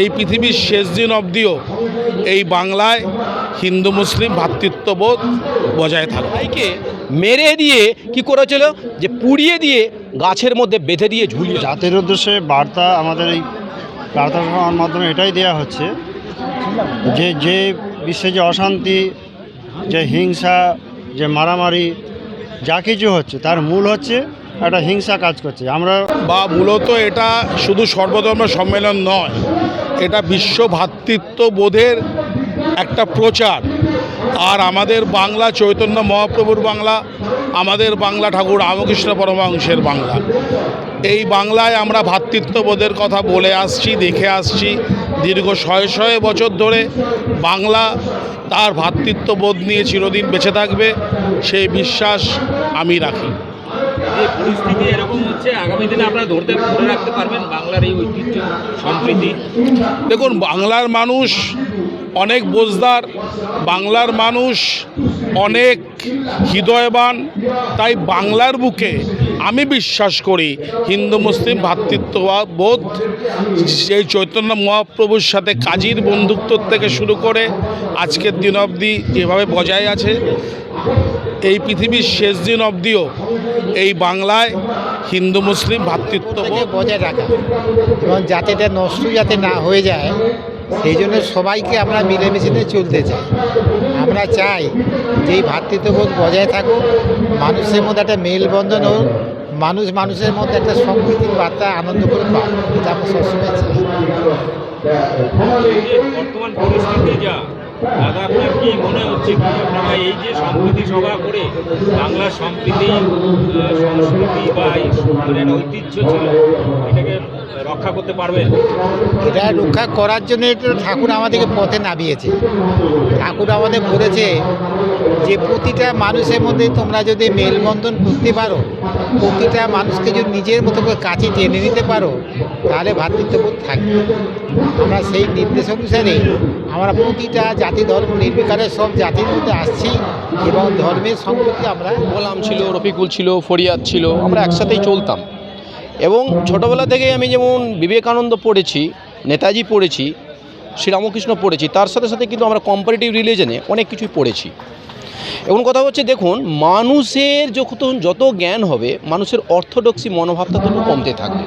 এই পৃথিবীর শেষ দিন অবধিও এই বাংলায় হিন্দু মুসলিম ভ্রাতৃত্ববোধ বজায় থাকবে ভাইকে মেরে দিয়ে কি করেছিল? যে পুড়িয়ে দিয়ে গাছের মধ্যে বেঁধে দিয়ে ঝুলিয়ে জাতির উদ্দেশ্যে বার্তা আমাদের এই বার্তা শোনার মাধ্যমে এটাই দেওয়া হচ্ছে যে যে বিশ্বে যে অশান্তি যে হিংসা যে মারামারি যা কিছু হচ্ছে তার মূল হচ্ছে একটা হিংসা কাজ করছে। আমরা বা মূলত এটা শুধু সর্বধর্ম সম্মেলন নয় এটা বিশ্ব ভ্রাতৃত্ববোধের একটা প্রচার। আর আমাদের বাংলা চৈতন্য মহাপ্রভুর বাংলা, আমাদের বাংলা ঠাকুর রামকৃষ্ণ পরমহংসের বাংলা। এই বাংলায় আমরা ভ্রাতৃত্ববোধের কথা বলে আসছি, দেখে আসছি। দীর্ঘ শয়ে শয়ে বছর ধরে বাংলা তার ভ্রাতৃত্ববোধ নিয়ে চিরদিন বেঁচে থাকবে, সেই বিশ্বাস আমি রাখি। যে পরিস্থিতি এরকম হচ্ছে, আগামী দিনে আপনারা ধরতে, ধরে রাখতে পারবেন বাংলার এই ঐতিহ্য, সম্প্রীতি। দেখুন, বাংলার মানুষ অনেক বোঝদার, বাংলার মানুষ অনেক হৃদয়বান, তাই বাংলার বুকে আমি বিশ্বাস করি হিন্দু মুসলিম ভ্রাতৃত্ববোধ সেই চৈতন্য মহাপ্রভুর সাথে কাজীর বন্ধুত্ব থেকে শুরু করে আজকের দিন অবধি যেভাবে বজায় আছে। এই পৃথিবীর শেষ দিন অবধিও এই বাংলায় হিন্দু মুসলিম ভ্রাতৃত্ববোধ বজায় রাখা এবং যাতে এটা নষ্ট যাতে না হয়ে যায় সেই জন্য সবাইকে আমরা মিলেমিশে চলতে চাই। আমরা চাই যে এই ভ্রাতৃত্ববোধ বজায় থাকুক মানুষের মধ্যে একটা মেলবন্ধন হোক মানুষ মানুষের মধ্যে একটা সম্প্রীতির বার্তা আনন্দ করে পাক এটা আমরা সবসময় চাই। বর্তমান পরিস্থিতি যা দাদা, আপনার কি মনে হচ্ছে কি আপনারা এই যে সম্প্রীতি সভা করে বাংলার সম্প্রীতি সংস্কৃতি বা এই মানে ঐতিহ্য ছিল, এটাকে রক্ষা করতে পারবেন? এটা রক্ষা করার জন্য তো ঠাকুর আমাদেরকে পথে নামিয়েছে। ঠাকুর আমাদের বলেছে যে প্রতিটা মানুষের মধ্যে তোমরা যদি মেলবন্ধন করতে পারো প্রতিটা মানুষকে যদি নিজের মতো করে কাছে টেনে নিতে পারো, তাহলে ভ্রাতৃত্ববোধ থাকবে। আমরা সেই নির্দেশ অনুসারে আমরা প্রতিটা জাতি ধর্ম নির্বিকারে সব জাতির মধ্যে আসছি এবং ধর্মের সম্পর্কে আমরা গোলাম ছিল, রফিকুল ছিল, ফরিয়াদ ছিল, আমরা একসাথেই চলতাম। এবং ছোটোবেলা থেকেই আমি যেমন বিবেকানন্দ পড়েছি, নেতাজি পড়েছি, শ্রীরামকৃষ্ণ পড়েছি, তার সাথে সাথে কিন্তু আমরা কম্পারেটিভ রিলিজনে অনেক কিছুই পড়েছি। এখন কথা হচ্ছে, দেখুন, মানুষের যখন যত জ্ঞান হবে, মানুষের অর্থোডক্সি মনোভাবটা তত কমতে থাকবে।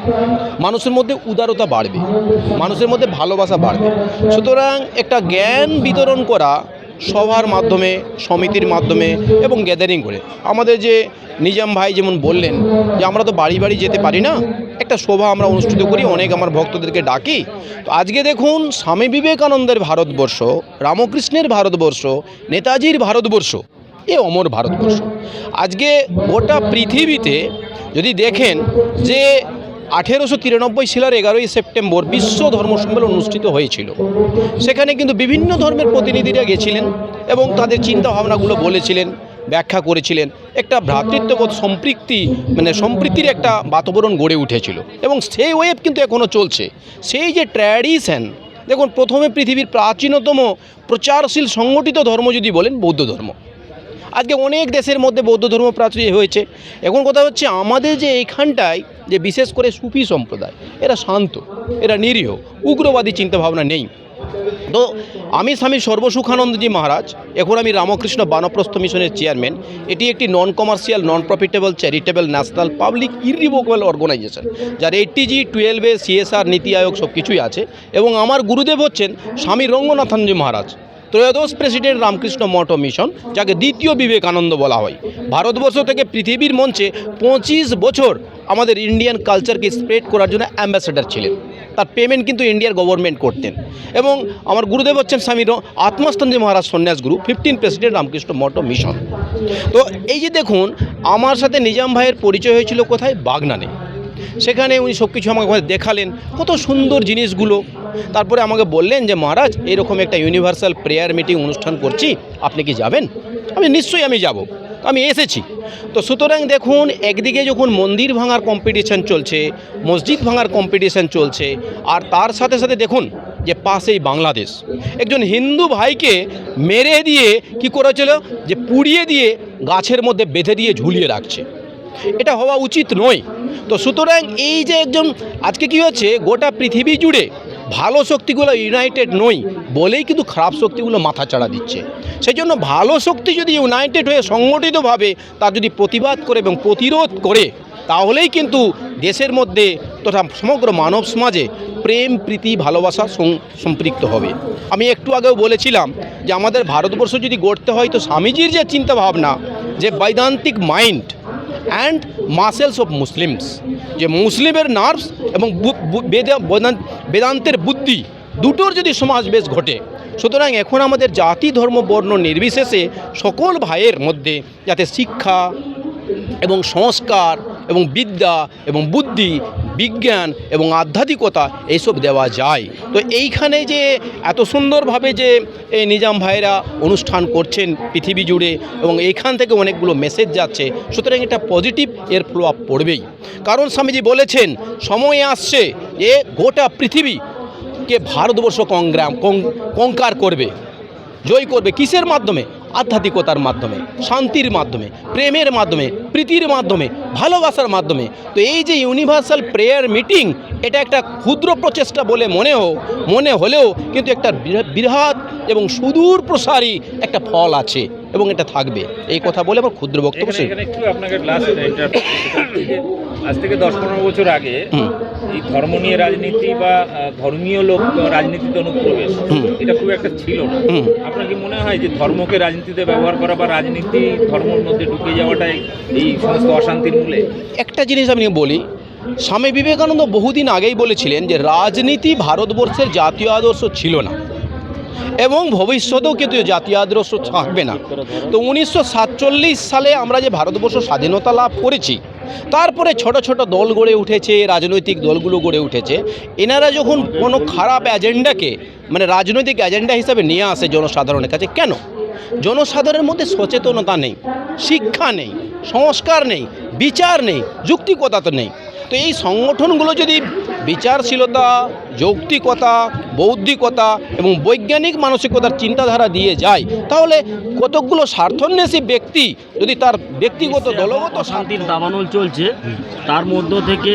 মানুষের মধ্যে উদারতা বাড়বে, মানুষের মধ্যে ভালোবাসা বাড়বে। সুতরাং একটা জ্ঞান বিতরণ করা সভার মাধ্যমে, সমিতির মাধ্যমে এবং গ্যাদারিং করে, আমাদের যে নিজাম ভাই যেমন বললেন যে, আমরা তো বাড়ি বাড়ি যেতে পারি না? একটা শোভা আমরা অনুষ্ঠিত করি, অনেক আমার ভক্তদেরকে ডাকি। তো আজকে দেখুন, স্বামী বিবেকানন্দের ভারতবর্ষ, রামকৃষ্ণের ভারতবর্ষ, নেতাজির ভারতবর্ষ, এ অমর ভারতবর্ষ। আজকে গোটা পৃথিবীতে যদি দেখেন যে আঠেরোশো তিরানব্বই সালের এগারোই সেপ্টেম্বর বিশ্ব ধর্ম সম্মেলন অনুষ্ঠিত হয়েছিল। সেখানে কিন্তু বিভিন্ন ধর্মের প্রতিনিধিরা গেছিলেন এবং তাদের চিন্তা ভাবনাগুলো বলেছিলেন। ব্যাখ্যা করেছিলেন। একটা ভ্রাতৃত্ববোধ সম্পৃক্তি মানে সম্প্রীতির একটা বাতাবরণ গড়ে উঠেছিল। এবং সেই ওয়েব কিন্তু এখনও চলছে। সেই যে ট্র্যাডিশন দেখুন, প্রথমে পৃথিবীর প্রাচীনতম প্রচারশীল সংগঠিত ধর্ম যদি বলেন, বৌদ্ধ ধর্ম। আজকে অনেক দেশের মধ্যে বৌদ্ধ ধর্ম প্রাচুর্য হয়েছে। এখন কথা হচ্ছে, আমাদের যে এইখানটায়, যে বিশেষ করে সুফি সম্প্রদায়, এরা শান্ত, এরা নিরীহ, উগ্রবাদী চিন্তাভাবনা নেই। তো আমি স্বামী সর্বসুখানন্দজি মহারাজ, এখন আমি রামকৃষ্ণ বানপ্রস্থ মিশনের চেয়ারম্যান এটি একটি non commercial non profitable charitable national public irrevocable organisation যার এইটিজি টুয়েলভে সিএসআর নীতি আয়োগ সব কিছুই আছে। এবং আমার গুরুদেব হচ্ছেন স্বামী রঙ্গনাথনজি মহারাজ, ত্রয়োদশ প্রেসিডেন্ট রামকৃষ্ণ মঠ মিশন যাকে দ্বিতীয় বিবেকানন্দ বলা হয়। ভারতবর্ষ থেকে পৃথিবীর মঞ্চে পঁচিশ বছর আমাদের ইন্ডিয়ান কালচারকে স্প্রেড করার জন্য অ্যাম্বাসেডার ছিলেন। তার পেমেন্ট কিন্তু ইন্ডিয়ার গভর্নমেন্ট করতেন। এবং আমার গুরুদেব হচ্ছেন স্বামী আত্মস্তঞ্জি মহারাজ সন্ন্যাস গুরু fifteen president Ramakrishna Math mission তো এই যে দেখুন, আমার সাথে নিজাম ভাইয়ের পরিচয় হয়েছিল কোথায়? বাগনানে। সেখানে উনি সব কিছু আমাকে দেখালেন, কত সুন্দর জিনিসগুলো। তারপরে আমাকে বললেন যে, মহারাজ, এরকম একটা ইউনিভার্সাল প্রেয়ার মিটিং অনুষ্ঠান করছি, আপনি কি যাবেন? আমি নিশ্চয়ই আমি যাব। আমি এসেছি। তো সুতরাং দেখুন, একদিকে যখন মন্দির ভাঙার কম্পিটিশন চলছে, মসজিদ ভাঙার কম্পিটিশন চলছে, আর তার সাথে সাথে দেখুন যে পাশেই বাংলাদেশ। একজন হিন্দু ভাইকে মেরে দিয়ে কি করেছিল? যে পুড়িয়ে দিয়ে গাছের মধ্যে বেঁধে দিয়ে ঝুলিয়ে রাখছে। এটা হওয়া উচিত নয়। তো সুতরাং এই যে একজন, আজকে কি হচ্ছে? গোটা পৃথিবী জুড়ে ভালো শক্তিগুলো ইউনাইটেড নই বলেই কিন্তু খারাপ শক্তিগুলো মাথা চাড়া দিচ্ছে। সেই জন্য ভালো শক্তি যদি ইউনাইটেড হয়ে সংগঠিতভাবে তার যদি প্রতিবাদ করে এবং প্রতিরোধ করে, তাহলেই কিন্তু দেশের মধ্যে তথা সমগ্র মানব সমাজে প্রেম, প্রীতি, ভালোবাসা সম্পৃক্ত হবে। আমি একটু আগেও বলেছিলাম যে আমাদের ভারতবর্ষ যদি গড়তে হয় তো স্বামীজির যে চিন্তাভাবনা, যে বৈদান্তিক mind and muscles of Muslims যে মুসলিমের নার্ভস এবং বেদান্তের বুদ্ধি দুটোর যদি সমাজবেশ ঘটে, সুতরাং এখন আমাদের জাতি, ধর্ম, বর্ণ নির্বিশেষে সকল ভাইয়ের মধ্যে যাতে শিক্ষা এবং সংস্কার এবং বিদ্যা এবং বুদ্ধি বিজ্ঞান এবং আধ্যাত্মিকতা এইসব দেওয়া যায়। তো এইখানে যে এত সুন্দরভাবে যে এই নিজাম ভাইরা অনুষ্ঠান করছেন পৃথিবী জুড়ে এবং এইখান থেকে অনেকগুলো মেসেজ যাচ্ছে, সুতরাং এটা পজিটিভ এর প্রভাব পড়বেই। কারণ স্বামীজি বলেছেন, সময় আসছে যে গোটা পৃথিবীকে ভারতবর্ষ কংগ্রাম কঙ্কার করবে। জয় করবে কিসের মাধ্যমে? আধ্যাত্মিকতার মাধ্যমে, শান্তির মাধ্যমে, প্রেমের মাধ্যমে, প্রীতির মাধ্যমে, ভালোবাসার মাধ্যমে। তো এই যে ইউনিভার্সাল প্রেয়ার মিটিং এটা একটা ক্ষুদ্র প্রচেষ্টা বলে মনে মনে হলেও কিন্তু একটা বৃহৎ এবং সুদূর প্রসারী একটা ফল আছে এবং এটা থাকবে। এই কথা বলে আমার ক্ষুদ্র বক্তব্য আজ থেকে দশ পনেরো বছর আগে এই ধর্ম নিয়ে রাজনীতি বা ধর্মীয় লোক রাজনীতিতে অনুপ্রবেশ। এটা খুব একটা ছিল না। আপনার কি মনে হয় যে ধর্মকে রাজনীতিতে ব্যবহার করা বা রাজনীতি ধর্মের মধ্যে ঢুকে যাওয়াটাই এই সমস্ত অশান্তির মূলে? একটা জিনিস আমি বলি স্বামী বিবেকানন্দ বহুদিন আগেই বলেছিলেন যে রাজনীতি ভারতবর্ষের জাতীয় আদর্শ ছিল না এবং ভবিষ্যতেও কিন্তু জাতীয় আদর্শ থাকবে না। তো উনিশশো সাতচল্লিশ সালে আমরা যে ভারতবর্ষ স্বাধীনতা লাভ করেছি তারপরে ছোট ছোট দল গড়ে উঠেছে, রাজনৈতিক দলগুলো গড়ে উঠেছে। এনারা যখন কোনো খারাপ এজেন্ডাকে মানে রাজনৈতিক এজেন্ডা হিসাবে নিয়ে আসে জনসাধারণের কাছে, কেন? জনসাধারণের মধ্যে সচেতনতা নেই, শিক্ষা নেই, সংস্কার নেই, বিচার নেই, যুক্তিকতা তো নেই। তো এই সংগঠনগুলো যদি বিচারশীলতা যৌক্তিকতা, বৌদ্ধিকতা এবং বৈজ্ঞানিক মানসিকতার চিন্তাধারা দিয়ে যায়। তাহলে কতকগুলো স্বার্থন্বেষী ব্যক্তি যদি তার ব্যক্তিগত, দলগত শান্তির দাবানল চলছে, তার মধ্য থেকে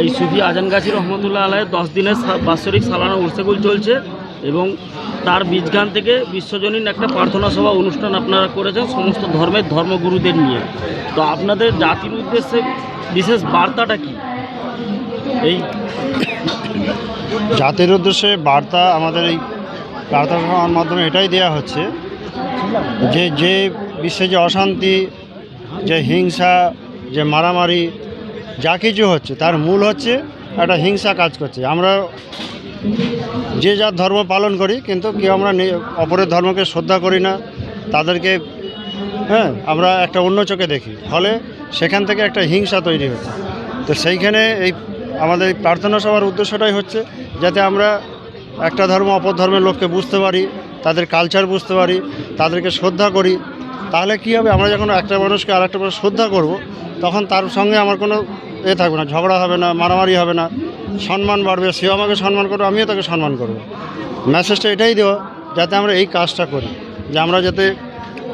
এই সুফি আজান গাছি রহমতুল্লাহ আলাহের দশ দিনের বাৎসরিক সালানা উর্সেগুল চলছে এবং তার বীজগান থেকে বিশ্বজনীন একটা প্রার্থনা সভা অনুষ্ঠান আপনারা করেছেন সমস্ত ধর্মের ধর্মগুরুদের নিয়ে। তো আপনাদের জাতির উদ্দেশ্যে বিশেষ বার্তাটা কি? এই জাতির উদ্দেশ্যে বার্তা আমাদের এই প্রার্থনার মাধ্যমে এটাই দেওয়া হচ্ছে যে যে বিশ্বে যে অশান্তি, যে হিংসা, যে মারামারি, যা কিছু হচ্ছে, তার মূল হচ্ছে একটা হিংসা কাজ করছে। আমরা যে যার ধর্ম পালন করি, কিন্তু কেউ আমরা অপরের ধর্মকে শ্রদ্ধা করি না, তাদেরকে হ্যাঁ আমরা একটা অন্য চোখে দেখি। ফলে সেখান থেকে একটা হিংসা তৈরি হচ্ছে। তো সেইখানে এই আমাদের এই প্রার্থনা সভার উদ্দেশ্যটাই হচ্ছে যাতে আমরা একটা ধর্ম, অপর ধর্মের লোককে বুঝতে পারি, তাদের কালচার বুঝতে পারি, তাদেরকে শ্রদ্ধা করি। তাহলে কী হবে? আমরা যখন একটা মানুষকে আর একটা মানুষ শ্রদ্ধা করব, তখন তার সঙ্গে আমার কোনো এ থাকবে না, ঝগড়া হবে না, মারামারি হবে না, সম্মান বাড়বে। সেও আমাকে সম্মান করবে, আমিও তাকে সম্মান করব। মেসেজটা এটাই দেওয়া, যাতে আমরা এই কাজটা করি, যে আমরা যাতে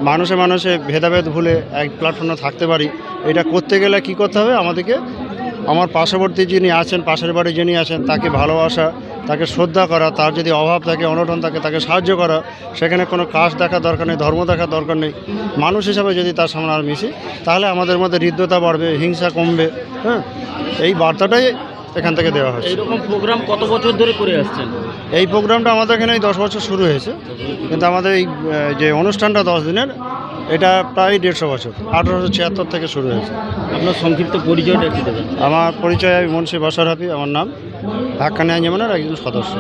মানুষে মানুষে ভেদাভেদ ভুলে এক প্ল্যাটফর্মে থাকতে পারি। এটা করতে গেলে কি করতে হবে? আমাদেরকে আমার পার্শ্ববর্তী যিনি আছেন পাশের বাড়ি যিনি আছেন তাকে ভালোবাসা তাকে শ্রদ্ধা করা তার যদি অভাব থাকে অনটন থাকে তাকে সাহায্য করা সেখানে কোনো কাজ দেখার দরকার নেই ধর্ম দেখার দরকার নেই। মানুষ হিসাবে যদি তার সামনে আর মিশি তাহলে আমাদের মধ্যে হৃদ্যতা বাড়বে হিংসা কমবে হ্যাঁ? এই বার্তাটাই এখান থেকে দেওয়া হচ্ছে এইরকম প্রোগ্রাম কত বছর ধরে করে আসছেন? এই প্রোগ্রামটা আমাদের এখানে এই দশ বছর শুরু হয়েছে। কিন্তু আমাদের এই যে অনুষ্ঠানটা দশ দিনের এটা প্রায় দেড়শো বছর আঠারোশো ছিয়াত্তর থেকে শুরু হয়েছে। আপনার সংক্ষিপ্ত পরিচয়টা একটু দেবেন। আমার পরিচয় আমি মুন্সি বসর হাফি আমার নাম হাক্কানি যেমন একজন সদস্য।